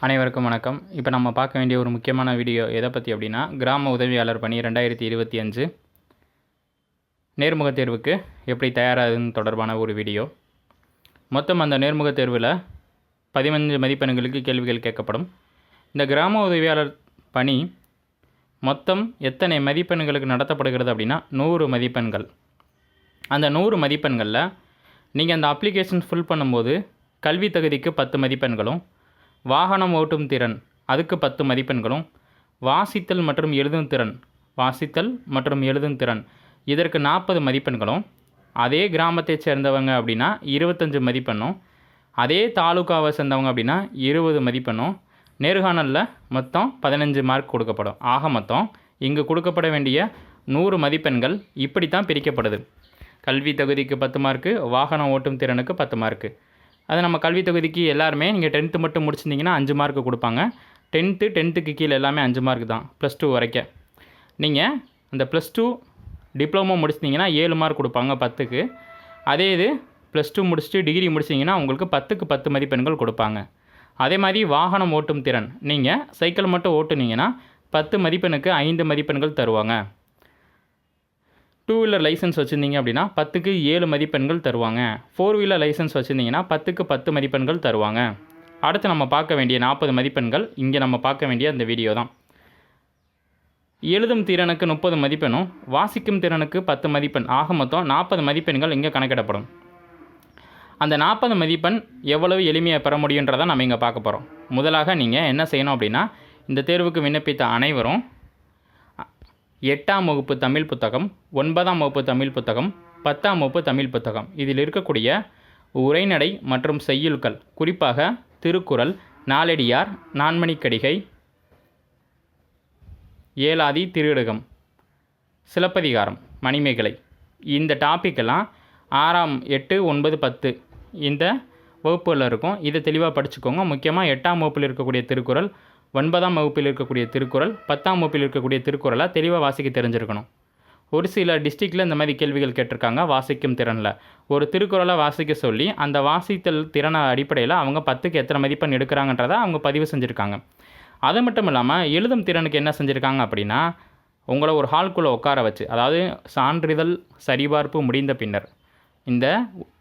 அனைவருக்கும் வணக்கம். இப்போ நம்ம பார்க்க வேண்டிய ஒரு முக்கியமான வீடியோ எதை பற்றி அப்படின்னா கிராம உதவியாளர் பணி ரெண்டாயிரத்தி இருபத்தி அஞ்சு. நேர்முகத் தேர்வுக்கு எப்படி தயாராகுதுன்னு தொடர்பான ஒரு வீடியோ. மொத்தம் அந்த நேர்முகத் தேர்வில் பதினஞ்சு மதிப்பெண்களுக்கு கேள்விகள் கேட்கப்படும். இந்த கிராம உதவியாளர் பணி மொத்தம் எத்தனை மதிப்பெண்களுக்கு நடத்தப்படுகிறது அப்படின்னா நூறு மதிப்பெண்கள். அந்த நூறு மதிப்பெண்களில் நீங்கள் அந்த அப்ளிகேஷன் ஃபில் பண்ணும்போது கல்வி தகுதிக்கு பத்து மதிப்பெண்களும் வாகனம் ஓட்டும் திறன் அதுக்கு பத்து மதிப்பெண்களும். வாசித்தல் மற்றும் எழுதும் திறன் வாசித்தல் மற்றும் எழுதும் திறன். இதற்கு நாற்பது மதிப்பெண்களும். அதே கிராமத்தைச் சேர்ந்தவங்க அப்படின்னா இருபத்தஞ்சு மதிப்பெண்ணும். அதே தாலுக்காவை சேர்ந்தவங்க அப்படின்னா இருபது மதிப்பெண்ணும். நேர்காணலில் மொத்தம் பதினஞ்சு மார்க் கொடுக்கப்படும். ஆக மொத்தம் இங்கு கொடுக்கப்பட வேண்டிய நூறு மதிப்பெண்கள் இப்படி தான் பிரிக்கப்படுது. கல்வி தகுதிக்கு பத்து மார்க்கு வாகனம் ஓட்டும் திறனுக்கு பத்து மார்க்கு. அது நம்ம கல்வி தொகுதிக்கு எல்லாருமே நீங்கள் டென்த்து மட்டும் முடிச்சிருந்தீங்கன்னா அஞ்சு மார்க்கு கொடுப்பாங்க. டென்த்து டென்த்துக்கு கீழே எல்லாமே அஞ்சு மார்க் தான் ப்ளஸ் டூ வரைக்கும். நீங்கள் அந்த ப்ளஸ் டூ டிப்ளமோ முடிச்சிட்டிங்கன்னா ஏழு மார்க் கொடுப்பாங்க பத்துக்கு. அதே இது ப்ளஸ் டூ முடிச்சுட்டு டிகிரி முடிச்சிங்கன்னா உங்களுக்கு பத்துக்கு பத்து மதிப்பெண்கள் கொடுப்பாங்க. அதே மாதிரி வாகனம் ஓட்டும் திறன். நீங்கள் சைக்கிள் மட்டும் ஓட்டுனீங்கன்னா பத்து மதிப்பெண்ணுக்கு ஐந்து மதிப்பெண்கள் தருவாங்க. டூ வீலர் லைசன்ஸ் வச்சுருந்தீங்க அப்படின்னா பத்துக்கு ஏழு மதிப்பெண்கள் தருவாங்க. ஃபோர் வீலர் லைசன்ஸ் வச்சுருந்தீங்கன்னா பத்துக்கு பத்து மதிப்பெண்கள் தருவாங்க. அடுத்து நம்ம பார்க்க வேண்டிய நாற்பது மதிப்பெண்கள் இங்கே நம்ம பார்க்க வேண்டிய அந்த வீடியோ தான். எழுதும் திறனுக்கு முப்பது மதிப்பெண்ணும் வாசிக்கும் திறனுக்கு பத்து மதிப்பெண் ஆக மொத்தம் நாற்பது மதிப்பெண்கள் இங்கே கணக்கிடப்படும். அந்த நாற்பது மதிப்பெண் எவ்வளவு எளிமையாக பெற முடியுன்றதை நம்ம இங்கே பார்க்க போகிறோம் முதலாக நீங்கள் என்ன செய்யணும் அப்படின்னா இந்த தேர்வுக்கு விண்ணப்பித்த அனைவரும் எட்டாம் வகுப்பு தமிழ் புத்தகம் ஒன்பதாம் வகுப்பு தமிழ் புத்தகம் பத்தாம் வகுப்பு தமிழ் புத்தகம். இதில் இருக்கக்கூடிய உரைநடை மற்றும் செய்யுள்கள் குறிப்பாக திருக்குறள் நாளடியார் நான்மணிக்கடிகை ஏலாதி திருடகம் சிலப்பதிகாரம் மணிமேகலை. இந்த டாப்பிக்கெல்லாம் ஆறாம் எட்டு ஒன்பது பத்து இந்த வகுப்புகளில் இருக்கும். இதை தெளிவாக படிச்சுக்கோங்க. முக்கியமாக எட்டாம் வகுப்பில் இருக்கக்கூடிய திருக்குறள் ஒன்பதாம் வகுப்பில் இருக்கக்கூடிய திருக்குறள் பத்தாம் வகுப்பில் இருக்கக்கூடிய திருக்குறளை தெளிவாக வாசிக்க தெரிஞ்சிருக்கணும். ஒரு சில டிஸ்ட்ரிக்டில் இந்த மாதிரி கேள்விகள் கேட்டிருக்காங்க வாசிக்கும் திறனில். ஒரு திருக்குறளை வாசிக்க சொல்லி அந்த வாசித்தல் திறனை அடிப்படையில் அவங்க பத்துக்கு எத்தனை மதிப்பெண் எடுக்கிறாங்கன்றதை அவங்க பதிவு செஞ்சுருக்காங்க. அது மட்டும் இல்லாமல் எழுதும் திறனுக்கு என்ன செஞ்சுருக்காங்க அப்படின்னா உங்களை ஒரு ஹால்குள்ளே உட்கார வச்சு அதாவது சான்றிதழ் சரிபார்ப்பு முடிந்த பின்னர் இந்த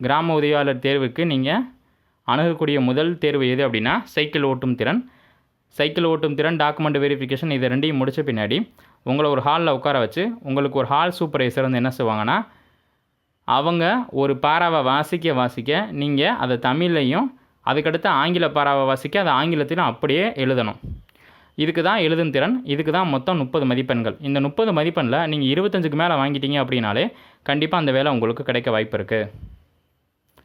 கிராம உதவியாளர் தேர்வுக்கு நீங்கள் அணுகக்கூடிய முதல் தேர்வு எது அப்படின்னா சைக்கிள் ஓட்டும் திறன் சைக்கிள் ஓட்டும் திறன் டாக்குமெண்ட் வெரிஃபிகேஷன் இதை ரெண்டையும் முடித்த பின்னாடி உங்களை ஒரு ஹாலில் உட்கார வச்சு உங்களுக்கு ஒரு ஹால் சூப்பர்வைசர் வந்து என்ன செய்வாங்கன்னா அவங்க ஒரு பாராவை வாசிக்க வாசிக்க நீங்கள் அதை தமிழ்லையும் அதுக்கடுத்து ஆங்கில பாராவை வாசிக்க அதை ஆங்கிலத்திலும் அப்படியே எழுதணும். இதுக்கு தான் எழுதும் திறன் இதுக்கு தான் மொத்தம் முப்பது மதிப்பெண்கள். இந்த முப்பது மதிப்பெண்ணில் நீங்கள் இருபத்தஞ்சுக்கு மேலே வாங்கிட்டீங்க அப்படின்னாலே கண்டிப்பாக அந்த வேலை உங்களுக்கு கிடைக்க வாய்ப்பு இருக்குது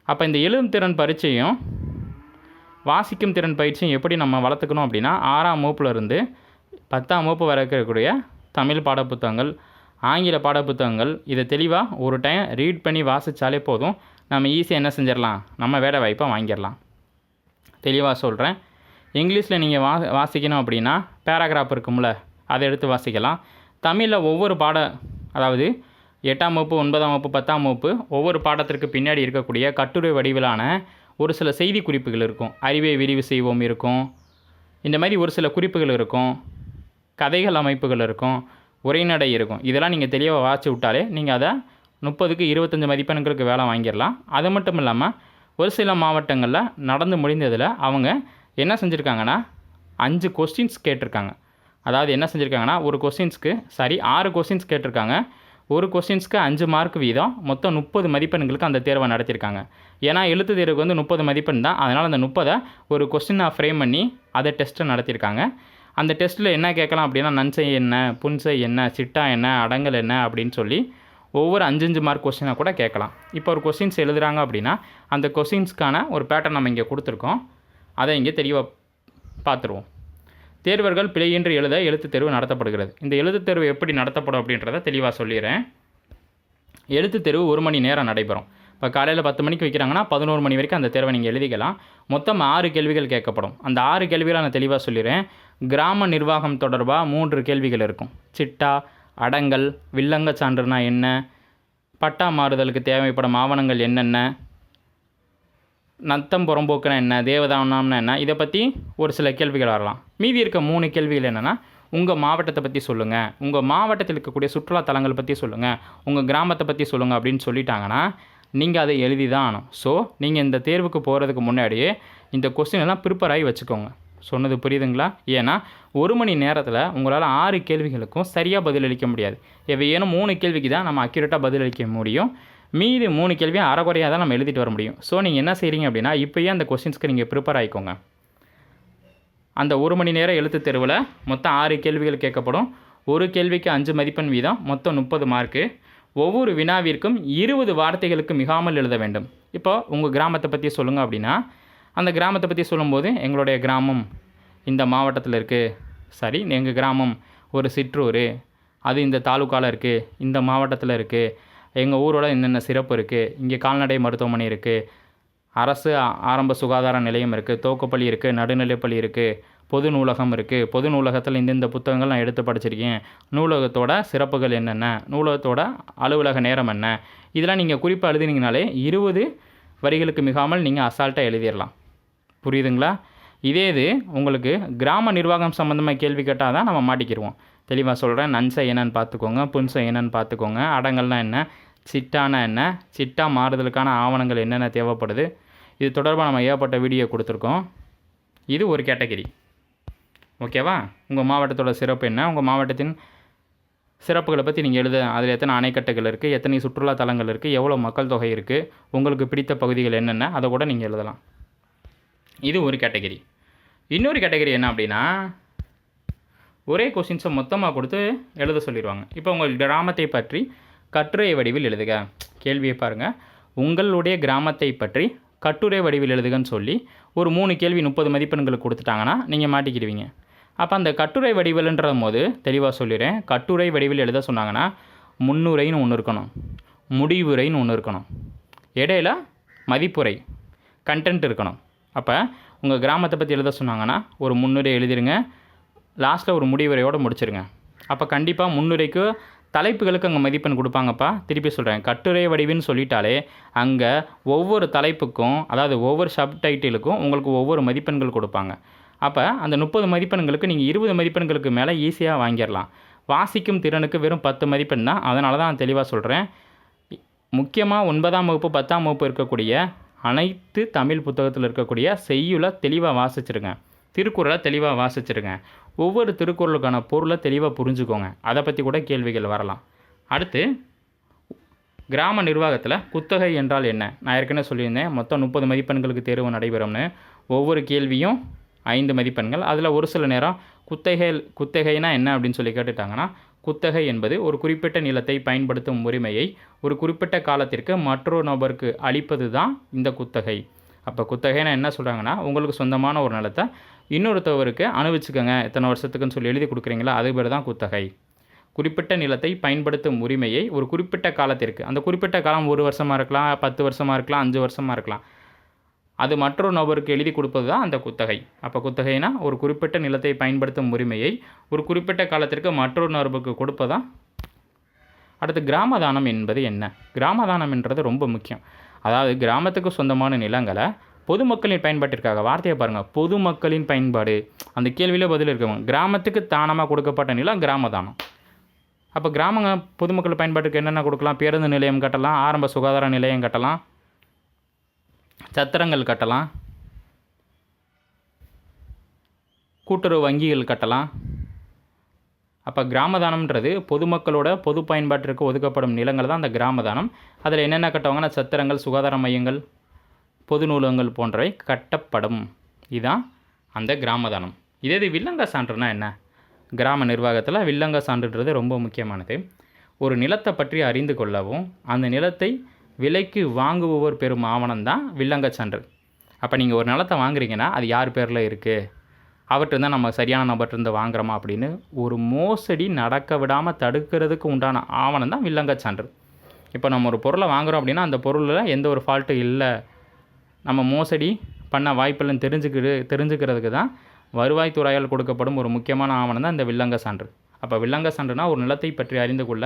அப்போ இந்த எழுதும் திறன் பரீட்சையும் வாசிக்கும் திறன் பயிற்சியும் எப்படி நம்ம வளர்த்துக்கணும் அப்படின்னா ஆறாம் வகுப்புலேருந்து பத்தாம் வகுப்பு வரை இருக்கக்கூடிய தமிழ் பாடப்புத்தகங்கள் ஆங்கில பாடப்புத்தகங்கள் இதை தெளிவாக ஒரு டைம் ரீட் பண்ணி வாசித்தாலே போதும். நம்ம ஈஸியாக என்ன செஞ்சிடலாம்? நம்ம வேலை வாய்ப்பை வாங்கிடலாம். தெளிவாக சொல்கிறேன் இங்கிலீஷில் நீங்கள் வா வாசிக்கணும் அப்படின்னா பேராகிராஃப் இருக்கும்ல அதை எடுத்து வாசிக்கலாம். தமிழில் ஒவ்வொரு பாட அதாவது எட்டாம் வகுப்பு ஒன்பதாம் வகுப்பு பத்தாம் வகுப்பு ஒவ்வொரு பாடத்திற்கு பின்னாடி இருக்கக்கூடிய கட்டுரை வடிவிலான ஒரு சில செய்தி குறிப்புகள் இருக்கும். அறிவை விரிவு செய்வோம் இருக்கும். இந்த மாதிரி ஒரு சில குறிப்புகள் இருக்கும். கதைகள் அமைப்புகள் இருக்கும். உரைநடை இருக்கும். இதெல்லாம் நீங்கள் தெளிவாக வாசி விட்டாலே நீங்கள் அதை முப்பதுக்கு இருபத்தஞ்சி மதிப்பெண்களுக்கு வேலை வாங்கிடலாம். அது மட்டும் இல்லாமல் ஒரு சில மாவட்டங்களில் நடந்து முடிந்ததில் அவங்க என்ன செஞ்சுருக்காங்கன்னா அஞ்சு கொஸ்டின்ஸ் கேட்டிருக்காங்க. அதாவது என்ன செஞ்சுருக்காங்கன்னா ஒரு கொஸ்டின்ஸ்க்கு சாரி ஆறு கொஸ்டின்ஸ் கேட்டிருக்காங்க. ஒரு கொஸ்டின்ஸ்க்கு அஞ்சு மார்க் வீதம். மொத்தம் முப்பது மதிப்பெண்களுக்கு அந்த தேர்வை நடத்தியிருக்காங்க ஏன்னா எழுத்து தேர்வுக்கு வந்து முப்பது மதிப்பெண் தான். அதனால் அந்த முப்பதை ஒரு கொஸ்டினாக ஃப்ரேம் பண்ணி அதை டெஸ்ட்டை நடத்தியிருக்காங்க அந்த டெஸ்ட்டில் என்ன கேட்கலாம் அப்படின்னா நன்சை என்ன புன்சை என்ன சிட்டா என்ன அடங்கல் என்ன அப்படின்னு சொல்லி ஒவ்வொரு அஞ்சஞ்சு மார்க் கொஸ்டினாக கூட கேட்கலாம். இப்போ ஒரு கொஸ்டின்ஸ் எழுதுகிறாங்க அப்படின்னா அந்த கொஸ்டின்ஸ்க்கான ஒரு பேட்டர்ன் நம்ம இங்கே கொடுத்துருக்கோம். அதை இங்கே தெளிவாக பார்த்துருவோம். தேர்வர்கள் பிழையின்றி எழுத எழுத்துத் தேர்வு நடத்தப்படுகிறது. இந்த எழுத்துத் தேர்வு எப்படி நடத்தப்படும் அப்படின்றத தெளிவாக சொல்லிடுறேன் எழுத்துத் தேர்வு ஒரு மணி நேரம் நடைபெறும். இப்போ காலையில் பத்து மணிக்கு வைக்கிறாங்கன்னா பதினோரு மணி வரைக்கும் அந்த தேர்வை நீங்கள் எழுதிக்கலாம். மொத்தம் ஆறு கேள்விகள் கேட்கப்படும். அந்த ஆறு கேள்விகளை நான் தெளிவாக சொல்லிடுறேன் கிராம நிர்வாகம் தொடர்பாக மூன்று கேள்விகள் இருக்கும். சிட்டா அடங்கல் வில்லங்க சான்றுனா என்ன? பட்டா மாறுதலுக்கு தேவைப்படும் ஆவணங்கள் என்னென்ன? நத்தம் புறம்போக்குனா என்ன தேவதானம்னா என்ன இதை பற்றி ஒரு சில கேள்விகள் வரலாம். மீதி இருக்க மூணு கேள்விகள் என்னென்னா உங்கள் மாவட்டத்தை பற்றி சொல்லுங்கள் உங்கள் மாவட்டத்தில் இருக்கக்கூடிய சுற்றுலா தலங்கள் பற்றி சொல்லுங்கள் உங்கள் கிராமத்தை பற்றி சொல்லுங்கள் அப்படின்னு சொல்லிட்டாங்கன்னா நீங்கள் அதை எழுதி தான் ஆகணும். ஸோ நீங்கள் இந்த தேர்வுக்கு போகிறதுக்கு முன்னாடியே இந்த கொஸ்டின் எல்லாம் ப்ரிப்பேர் ஆகி வச்சுக்கோங்க. சொன்னது புரியுதுங்களா? ஏன்னா ஒரு மணி நேரத்தில் உங்களால் ஆறு கேள்விகளுக்கும் சரியாக பதிலளிக்க முடியாது. ஏனும் மூணு கேள்விக்கு தான் நம்ம அக்யூரேட்டாக பதிலளிக்க முடியும். மீதி மூணு கேள்வியும் அறகுறையாக தான் நம்ம எழுதிட்டு வர முடியும். ஸோ நீங்கள் என்ன செய்கிறீங்க அப்படின்னா இப்போயே அந்த கொஸ்டின்ஸ்க்கு நீங்கள் ப்ரிப்பேர் ஆகிக்கோங்க அந்த ஒரு மணி நேரம் எழுத்து தெருவில் மொத்தம் ஆறு கேள்விகள் கேட்கப்படும். ஒரு கேள்விக்கு அஞ்சு மதிப்பெண் வீதம் மொத்தம் முப்பது மார்க்கு ஒவ்வொரு வினாவிற்கும் இருபது வார்த்தைகளுக்கு மிகாமல் எழுத வேண்டும். இப்போ உங்கள் கிராமத்தை பற்றி சொல்லுங்கள் அப்படின்னா அந்த கிராமத்தை பற்றி சொல்லும்போது எங்களுடைய கிராமம் இந்த மாவட்டத்தில் இருக்குது சரி எங்கள் கிராமம் ஒரு சிற்றூர் அது இந்த தாலுக்காவில் இருக்குது இந்த மாவட்டத்தில் இருக்குது எங்கள் ஊரோட என்னென்ன சிறப்பு இருக்குது இங்கே கால்நடை மருத்துவமனை இருக்குது அரசு ஆரம்ப சுகாதார நிலையம் இருக்குது தோக்குப்பள்ளி இருக்குது நடுநிலைப்பள்ளி இருக்குது பொது நூலகம் இருக்குது பொது நூலகத்தில் இந்தந்த புத்தகங்கள் நான் எடுத்து படிச்சிருக்கேன். நூலகத்தோட சிறப்புகள் என்னென்ன? நூலகத்தோட அலுவலக நேரம் என்ன? இதெல்லாம் நீங்கள் குறிப்பாக எழுதினீங்கனாலே இருபது வரிகளுக்கு மிகாமல் நீங்கள் அசால்ட்டாக எழுதிடலாம். புரியுதுங்களா? இதே இது உங்களுக்கு கிராம நிர்வாகம் சம்மந்தமாக கேள்வி கேட்டால் தான் நம்ம மாட்டிக்கிடுவோம் தெளிவாக சொல்கிறேன் நன்சை என்னன்னு பார்த்துக்கோங்க புன்சை என்னன்னு பார்த்துக்கோங்க அடங்கல்னா என்ன சிட்டானா என்ன சிட்டா மாறுதலுக்கான ஆவணங்கள் என்னென்ன தேவைப்படுது இது தொடர்பாக நம்ம ஏகப்பட்ட வீடியோ கொடுத்துருக்கோம். இது ஒரு கேட்டகரி. ஓகேவா? உங்கள் மாவட்டத்தோட சிறப்பு என்ன? உங்கள் மாவட்டத்தின் சிறப்புகளை பற்றி நீங்கள் எழுத அதில் எத்தனை அணைக்கட்டுகள் இருக்குது எத்தனை சுற்றுலா தலங்கள் இருக்குது எவ்வளோ மக்கள் தொகை இருக்குது உங்களுக்கு பிடித்த பகுதிகள் என்னென்ன அதை கூட நீங்கள் எழுதலாம். இது ஒரு கேட்டகரி. இன்னொரு கேட்டகரி என்ன அப்படின்னா ஒரே கொஷின்ஸை மொத்தமாக கொடுத்து எழுத சொல்லிடுவாங்க இப்போ உங்கள் கிராமத்தை பற்றி கட்டுரை வடிவில் எழுதுக. கேள்வியை பாருங்கள் உங்களுடைய கிராமத்தை பற்றி கட்டுரை வடிவில் எழுதுகன்னு சொல்லி ஒரு மூணு கேள்வி முப்பது மதிப்பெண்களுக்கு கொடுத்துட்டாங்கன்னா நீங்கள் மாட்டிக்கிடுவீங்க. அப்போ அந்த கட்டுரை வடிவில்ன்ற போது தெளிவாக சொல்லிடுறேன். கட்டுரை வடிவில் எழுத சொன்னாங்கன்னா முன்னுரைன்னு ஒன்று இருக்கணும். முடிவுரைன்னு ஒன்று இருக்கணும். இடையில மதிப்புரை கண்டென்ட் இருக்கணும். அப்போ உங்கள் கிராமத்தை பற்றி எழுத சொன்னாங்கன்னா ஒரு முன்னுரை எழுதிருங்க. லாஸ்ட்டில் ஒரு முடிவுரையோடு முடிச்சிருங்க. அப்போ கண்டிப்பாக முன்னுரைக்கு தலைப்புகளுக்கு அங்கே மதிப்பெண் கொடுப்பாங்கப்பா. திருப்பி சொல்கிறேன் கட்டுரை வடிவுன்னு சொல்லிட்டாலே அங்கே ஒவ்வொரு தலைப்புக்கும் அதாவது ஒவ்வொரு சப் டைட்டிலுக்கும் உங்களுக்கு ஒவ்வொரு மதிப்பெண்கள் கொடுப்பாங்க. அப்போ அந்த முப்பது மதிப்பெண்களுக்கு நீங்கள் இருபது மதிப்பெண்களுக்கு மேலே ஈஸியாக வாங்கிடலாம். வாசிக்கும் திறனுக்கு வெறும் பத்து மதிப்பெண் தான். அதனால தான் நான் தெளிவாக சொல்கிறேன் முக்கியமாக ஒன்பதாம் வகுப்பு பத்தாம் வகுப்பு இருக்கக்கூடிய அனைத்து தமிழ் புத்தகத்தில் இருக்கக்கூடிய செய்யுளை தெளிவாக வாசிச்சிருங்க. திருக்குறளை தெளிவாக வாசிச்சிருங்க. ஒவ்வொரு திருக்குறளுக்கான பொருளை தெளிவாக புரிஞ்சுக்கோங்க. அதை பற்றி கூட கேள்விகள் வரலாம். அடுத்து கிராம நிர்வாகத்தில் குத்தகை என்றால் என்ன? நான் ஏற்கனவே சொல்லியிருந்தேன் மொத்தம் முப்பது மதிப்பெண்களுக்கு தேர்வு நடைபெறும்னு. ஒவ்வொரு கேள்வியும் ஐந்து மதிப்பெண்கள். அதில் ஒரு சில நேரம் குத்தகை குத்தகைனா என்ன அப்படின்னு சொல்லி கேட்டுட்டாங்கன்னா குத்தகை என்பது ஒரு குறிப்பிட்ட நிலத்தை பயன்படுத்தும் உரிமையை ஒரு குறிப்பிட்ட காலத்திற்கு மற்றொரு நபருக்கு அளிப்பது தான் இந்த குத்தகை. அப்போ குத்தகைன்னா என்ன சொல்கிறாங்கன்னா உங்களுக்கு சொந்தமான ஒரு நிலத்தை இன்னொருத்தவருக்கு அனுபவிச்சுக்கோங்க. இத்தனை வருஷத்துக்குன்னு சொல்லி எழுதி கொடுக்குறீங்களா? அது பேர் தான் குத்தகை. குறிப்பிட்ட நிலத்தை பயன்படுத்தும் உரிமையை ஒரு குறிப்பிட்ட காலத்திற்கு அந்த குறிப்பிட்ட காலம் ஒரு வருஷமாக இருக்கலாம் பத்து வருஷமாக இருக்கலாம் அஞ்சு வருஷமாக இருக்கலாம். அது மற்றொரு நபருக்கு எழுதி கொடுப்பது தான் அந்த குத்தகை. அப்போ குத்தகைனா ஒரு குறிப்பிட்ட நிலத்தை பயன்படுத்தும் உரிமையை ஒரு குறிப்பிட்ட காலத்திற்கு மற்றொரு நபருக்கு கொடுப்பதான் அடுத்து கிராமதானம் என்பது என்ன? கிராமதானம் என்றது ரொம்ப முக்கியம். அதாவது கிராமத்துக்கு சொந்தமான நிலங்களை பொதுமக்களின் பயன்பாட்டிற்காக வார்த்தையை பாருங்கள் பொதுமக்களின் பயன்பாடு. அந்த கேள்வியில் பதில் இருக்கவங்க கிராமத்துக்கு தானமாக கொடுக்கப்பட்ட நிலம் கிராமதானம். அப்போ கிராமங்க பொதுமக்கள் பயன்பாட்டுக்கு என்னென்ன கொடுக்கலாம்? பேருந்து நிலையம் கட்டலாம் ஆரம்ப சுகாதார நிலையம் கட்டலாம் சத்திரங்கள் கட்டலாம். கூட்டுறவு வங்கிகள் கட்டலாம். அப்போ கிராமதானம்ன்றது பொதுமக்களோட பொது பயன்பாட்டிற்கு ஒதுக்கப்படும் நிலங்கள் தான் அந்த கிராமதானம். அதில் என்னென்ன கட்டுவாங்கன்னா சத்திரங்கள் சுகாதார மையங்கள் பொது நூலகங்கள் போன்றவை கட்டப்படும். இதுதான் அந்த கிராமதானம். இதே இது வில்லங்க சான்றுனா என்ன? கிராம நிர்வாகத்தில் வில்லங்க சான்றுன்றது ரொம்ப முக்கியமானது. ஒரு நிலத்தை பற்றி அறிந்து கொள்ளவும் அந்த நிலத்தை விலைக்கு வாங்குபவர் பெறும் ஆவணம் தான் வில்லங்க சான்று அப்போ நீங்கள் ஒரு நிலத்தை வாங்குறீங்கன்னா அது யார் பேரில் இருக்குது அவர்கிட்ட நம்ம சரியான நபர்கிட்ட வாங்குறோமா அப்படின்னு ஒரு மோசடி நடக்க விடாமல் தடுக்கிறதுக்கு உண்டான ஆவணம் தான் வில்லங்க சான்று இப்போ நம்ம ஒரு பொருளை வாங்குறோம் அப்படின்னா அந்த பொருளில் எந்த ஒரு ஃபால்ட்டும் இல்லை. நம்ம மோசடி பண்ண வாய்ப்பில்லைன்னு தெரிஞ்சுக்கிட்டு தெரிஞ்சுக்கிறதுக்கு தான் வருவாய்த்துறையால் கொடுக்கப்படும் ஒரு முக்கியமான ஆவணம் தான் இந்த வில்லங்க சான்று அப்போ வில்லங்க சான்றுனா ஒரு நிலத்தை பற்றி அறிந்து கொள்ள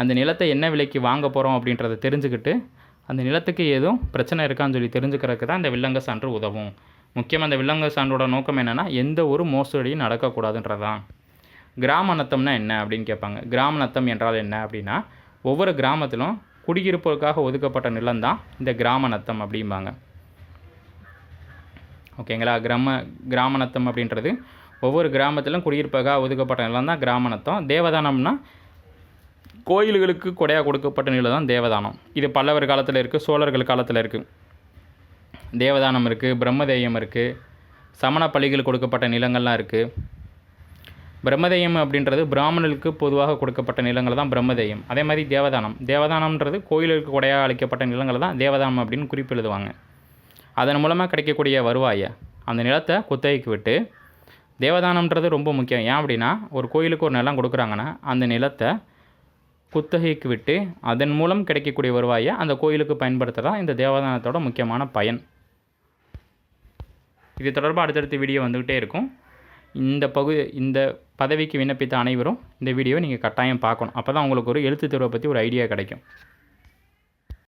அந்த நிலத்தை என்ன விலைக்கு வாங்க போகிறோம் அப்படின்றத தெரிஞ்சுக்கிட்டு அந்த நிலத்துக்கு எதுவும் பிரச்சனை இருக்கான்னு சொல்லி தெரிஞ்சுக்கிறதுக்கு தான் இந்த வில்லங்க சான்று உதவும். முக்கியமாக அந்த வில்லங்க சான்றோட நோக்கம் என்னென்னா எந்த ஒரு மோசடியும் நடக்கக்கூடாதுன்றதான் கிராம நத்தம்னா என்ன அப்படின்னு கேட்பாங்க. கிராம நத்தம் என்றால் என்ன அப்படின்னா ஒவ்வொரு கிராமத்திலும் குடியிருப்புக்காக ஒதுக்கப்பட்ட நிலம் தான் இந்த கிராம நத்தம் அப்படிம்பாங்க. ஓகேங்களா? கிராம கிராம நத்தம் அப்படின்றது ஒவ்வொரு கிராமத்திலும் குடியிருப்புக்காக ஒதுக்கப்பட்ட நிலம் தான் கிராம நத்தம். தேவதானம்னா கோயில்களுக்கு கொடையாக கொடுக்கப்பட்ட நிலம் தான் தேவதானம். இது பல்லவர் காலத்தில் இருக்குது சோழர்கள் காலத்தில் இருக்குது தேவதானம் இருக்குது பிரம்மதேயம் இருக்குது சமண பள்ளிகள் கொடுக்கப்பட்ட நிலங்கள்லாம் இருக்குது பிரம்மதேயம் அப்படின்றது பிராமணர்களுக்கு பொதுவாக கொடுக்கப்பட்ட நிலங்கள் தான் பிரம்மதேயம். அதே மாதிரி தேவதானம். தேவதானம்ன்றது கோயிலுக்கு கொடையாக அளிக்கப்பட்ட நிலங்கள் தான் தேவதானம் அப்படின்னு குறிப்பு எழுதுவாங்க அதன் மூலமாக கிடைக்கக்கூடிய வருவாயை அந்த நிலத்தை குத்தகைக்கு விட்டு தேவதானம்ன்றது ரொம்ப முக்கியம். ஏன் அப்படின்னா ஒரு கோயிலுக்கு ஒரு நிலம் கொடுக்குறாங்கன்னா அந்த நிலத்தை குத்தகைக்கு விட்டு அதன் மூலம் கிடைக்கக்கூடிய வருவாயை அந்த கோயிலுக்கு பயன்படுத்துகிறதா இந்த தேவதானத்தோட முக்கியமான பயன். இது தொடர்பாக அடுத்தடுத்த வீடியோ வந்துக்கிட்டே இருக்கும். இந்த பகுதி இந்த பதவிக்கு விண்ணப்பித்த அனைவரும் இந்த வீடியோவை நீங்கள் கட்டாயம் பார்க்கணும். அப்போ தான் உங்களுக்கு ஒரு எழுத்து தேர்வை பற்றி ஒரு ஐடியா கிடைக்கும்.